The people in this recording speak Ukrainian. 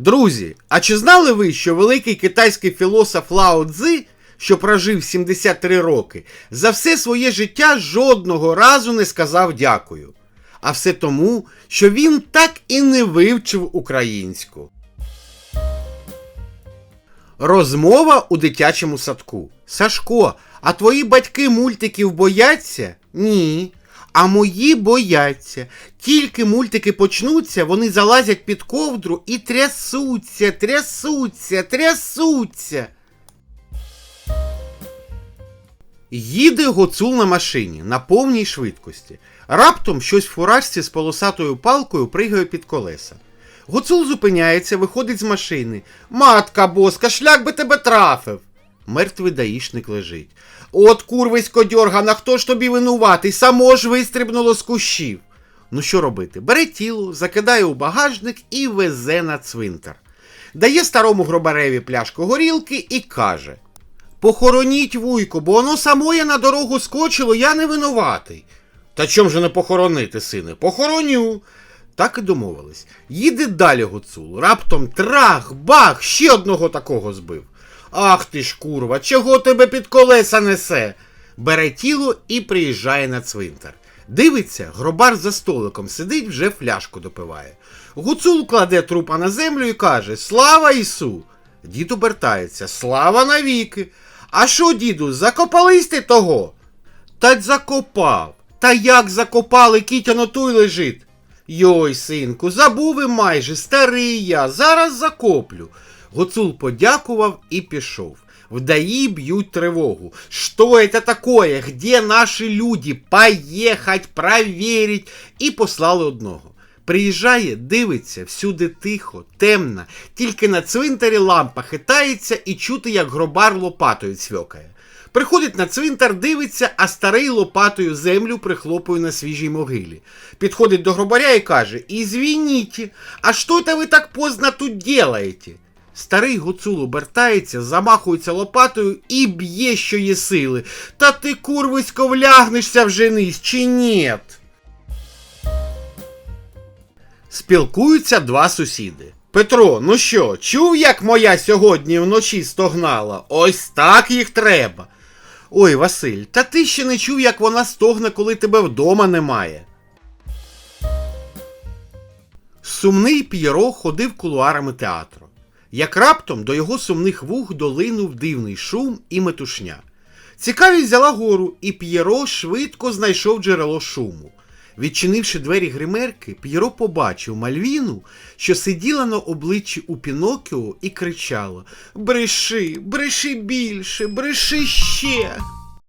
Друзі, а чи знали ви, що великий китайський філософ Лао Цзи, що прожив 73 роки, за все своє життя жодного разу не сказав дякую? А все тому, що він так і не вивчив українську. Розмова у дитячому садку. Сашко, а твої батьки мультиків бояться? Ні. А мої бояться. Тільки мультики почнуться, вони залазять під ковдру і трясуться, трясуться, трясуться. Їде гоцул на машині на повній швидкості. Раптом щось в фуражці з полосатою палкою пригає під колеса. Гуцул зупиняється, виходить з машини. Матка боска, шлях би тебе трафив. Мертвий даїшник лежить. От курвисько дьоргана, хто ж тобі винуватий? Само ж вистрибнуло з кущів. Ну що робити? Бере тіло, закидає у багажник і везе на цвинтар. Дає старому гробареві пляшку горілки і каже: Похороніть вуйку, бо воно самоє на дорогу скочило, я не винуватий. Та чом же не похоронити, сине? Похороню. Так і домовились. Їде далі гуцул. Раптом трах, бах, ще одного такого збив. Ах ти ж курва, чого тебе під колеса несе? Бере тіло і приїжджає на цвинтар. Дивиться, гробар за столиком сидить, вже фляжку допиває. Гуцул кладе трупа на землю і каже: Слава Ісу! Дід обертається, слава навіки. А що, діду, закопались ти того? Та й закопав. Та як закопали, кітяно той лежить. Йой, синку, забув і майже, старий я, зараз закоплю. Гуцул подякував і пішов. Вдаї б'ють тривогу. Что это такое? Где наші люди? Поїхать, проверить. І послали одного. Приїжджає, дивиться, всюди тихо, темно, тільки на цвинтарі лампа хитається і чути, як гробар лопатою цвьокає. Приходить на цвинтар, дивиться, а старий лопатою землю прихлопує на свіжій могилі. Підходить до гробаря і каже: Ізвініть, а що це ви так поздно тут делаєте? Старий гуцул обертається, замахується лопатою і б'є, що є сили. Та ти, курвисько, влягнешся вже низ, чи нєт? Спілкуються два сусіди. Петро, ну що, чув, як моя сьогодні вночі стогнала? Ось так їх треба. Ой, Василь, та ти ще не чув, як вона стогне, коли тебе вдома немає. Сумний П'єро ходив кулуарами театру. Як раптом до його сумних вух долинув дивний шум і метушня. Цікавість взяла гору, і П'єро швидко знайшов джерело шуму. Відчинивши двері гримерки, П'єро побачив Мальвіну, що сиділа на обличчі у Пінокіо і кричала Бреши, бреши більше, бреши ще.